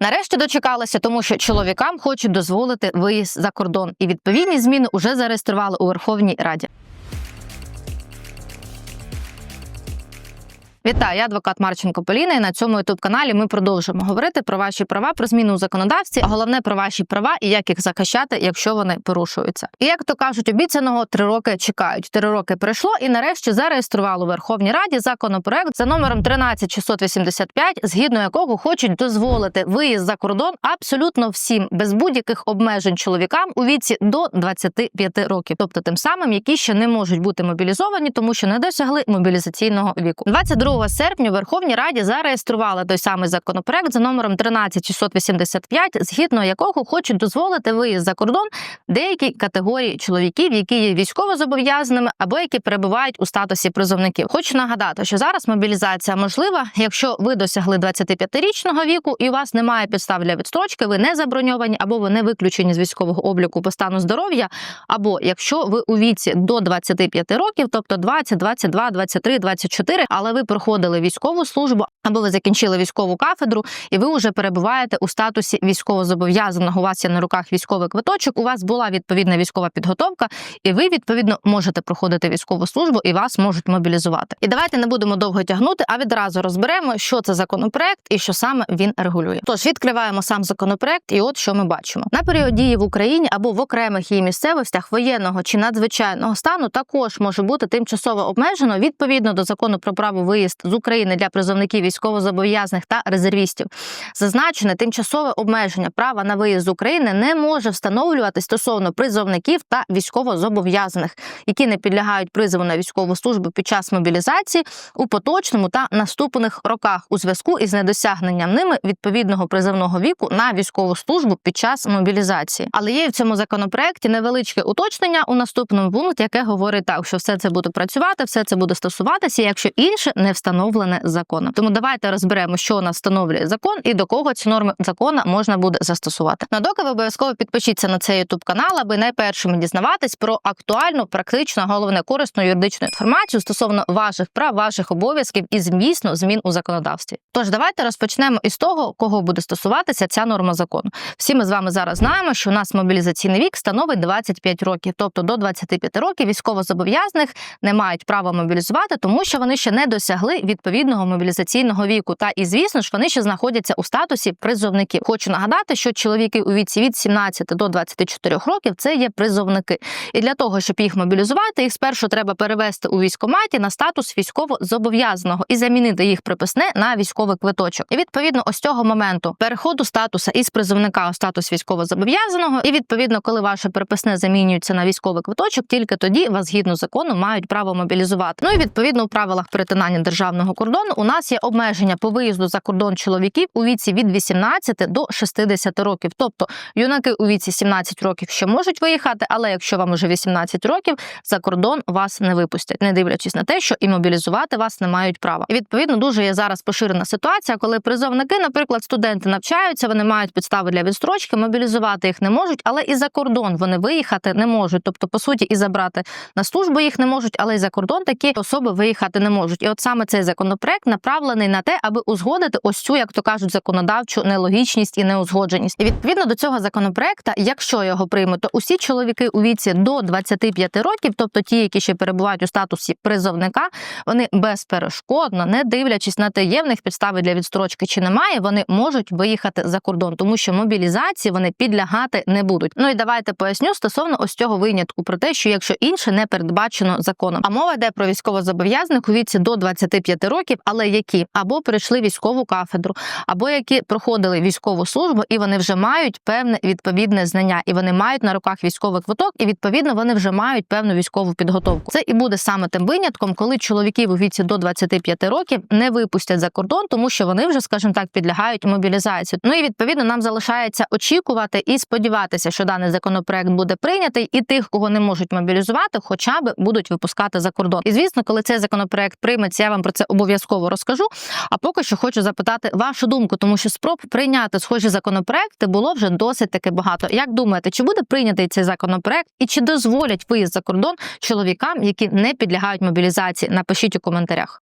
Нарешті дочекалися, тому що чоловікам хочуть дозволити виїзд за кордон, і відповідні зміни вже зареєстрували у Верховній Раді. Вітаю, я адвокат Марченко Поліна. І на цьому youtube каналі ми продовжуємо говорити про ваші права, про зміни у законодавстві, а головне про ваші права і як їх захищати, якщо вони порушуються. І як то кажуть, обіцяного три роки чекають. Три роки пройшло, і нарешті зареєстрували у Верховній Раді законопроект за номером 13685, згідно якого хочуть дозволити виїзд за кордон абсолютно всім без будь-яких обмежень чоловікам у віці до 25 років, тобто тим самим, які ще не можуть бути мобілізовані, тому що не досягли мобілізаційного віку. 22 серпня в Верховній Раді зареєстрували той самий законопроект за номером 13685, згідно якого хочуть дозволити виїзд за кордон деякій категорії чоловіків, які є військовозобов'язаними або які перебувають у статусі призовників. Хочу нагадати, що зараз мобілізація можлива, якщо ви досягли 25-річного віку і у вас немає підстав для відстрочки, ви не заброньовані або ви не виключені з військового обліку по стану здоров'я, або якщо ви у віці до 25 років, тобто 20, 22, 23, 24, але ви проходили військову службу, або ви закінчили військову кафедру, і ви вже перебуваєте у статусі військовозобов'язаного. У вас є на руках військовий квиточок. У вас була відповідна військова підготовка, і ви відповідно можете проходити військову службу і вас можуть мобілізувати. І давайте не будемо довго тягнути, а відразу розберемо, що це законопроект і що саме він регулює. Тож відкриваємо сам законопроект, і от що ми бачимо на період дії в Україні або в окремих її місцевостях воєнного чи надзвичайного стану також може бути тимчасово обмежено відповідно до закону про право виїзд з України для призовників військовозобов'язаних та резервістів. Зазначене тимчасове обмеження права на виїзд з України не може встановлювати стосовно призовників та військовозобов'язаних, які не підлягають призову на військову службу під час мобілізації у поточному та наступних роках у зв'язку із недосягненням ними відповідного призовного віку на військову службу під час мобілізації. Але є в цьому законопроекті невеличке уточнення у наступному пункті, яке говорить так, що все це буде працювати, все це буде стосуватися, якщо інше не встановлене законом. Тому давайте розберемо, що нас встановлює закон і до кого ці норми закону можна буде застосувати. На доки ви обов'язково підпишіться на цей youtube канал, аби найпершими дізнаватись про актуальну, практичну, головне корисну юридичну інформацію стосовно ваших прав, ваших обов'язків і звісно змін у законодавстві. Тож давайте розпочнемо із того, кого буде стосуватися ця норма закону. Всі ми з вами зараз знаємо, що у нас мобілізаційний вік становить 25 років, тобто до 25 років військовозобов'язаних не мають права мобілізувати, тому що вони ще не досягли відповідного мобілізаційного віку. Та і звісно ж вони ще знаходяться у статусі призовників. Хочу нагадати, що чоловіки у віці від 17 до 24 років це є призовники, і для того, щоб їх мобілізувати, їх спершу треба перевести у військкоматі на статус військовозобов'язаного і замінити їх приписне на військовий квиточок. І відповідно, ось цього моменту переходу статуса із призовника у статус військовозобов'язаного, і відповідно, коли ваше приписне замінюється на військовий квиточок, тільки тоді вас згідно закону мають право мобілізувати. Ну і відповідно у правилах перетинання державного кордону у нас є обмеження по виїзду за кордон чоловіків у віці від 18 до 60 років. Тобто юнаки у віці 17 років ще можуть виїхати, але якщо вам уже 18 років, за кордон вас не випустять, не дивлячись на те, що і мобілізувати вас не мають права. І відповідно дуже є зараз поширена ситуація, коли призовники, наприклад, студенти навчаються, вони мають підстави для відстрочки, мобілізувати їх не можуть, але і за кордон вони виїхати не можуть. Тобто, по суті, і забрати на службу їх не можуть, але і за кордон такі особи виїхати не можуть. І от саме цей законопроект направлений на те, аби узгодити ось цю, як то кажуть, законодавчу нелогічність і неузгодженість. І відповідно до цього законопроекта, якщо його приймуть, то усі чоловіки у віці до 25 років, тобто ті, які ще перебувають у статусі призовника, вони безперешкодно, не дивлячись на те, є в них підстави для відстрочки чи немає, вони можуть виїхати за кордон, тому що мобілізації вони підлягати не будуть. Ну і давайте поясню стосовно ось цього винятку про те, що якщо інше не передбачено законом, а мова йде про військовозобов'язаних у віці до 25 років, але які або прийшли військову кафедру, або які проходили військову службу, і вони вже мають певне відповідне знання, і вони мають на руках військовий квиток, і відповідно вони вже мають певну військову підготовку. Це і буде саме тим винятком, коли чоловіків у віці до 25 років не випустять за кордон, тому що вони вже, скажімо так, підлягають мобілізації. Ну і відповідно нам залишається очікувати і сподіватися, що даний законопроект буде прийнятий, і тих, кого не можуть мобілізувати, хоча б будуть випускати за кордон. І звісно, коли цей законопроект прийметься, я вам про це обов'язково розкажу. А поки що хочу запитати вашу думку, тому що спроб прийняти схожі законопроекти було вже досить таки багато. Як думаєте, чи буде прийнятий цей законопроект і чи дозволять виїзд за кордон чоловікам, які не підлягають мобілізації? Напишіть у коментарях.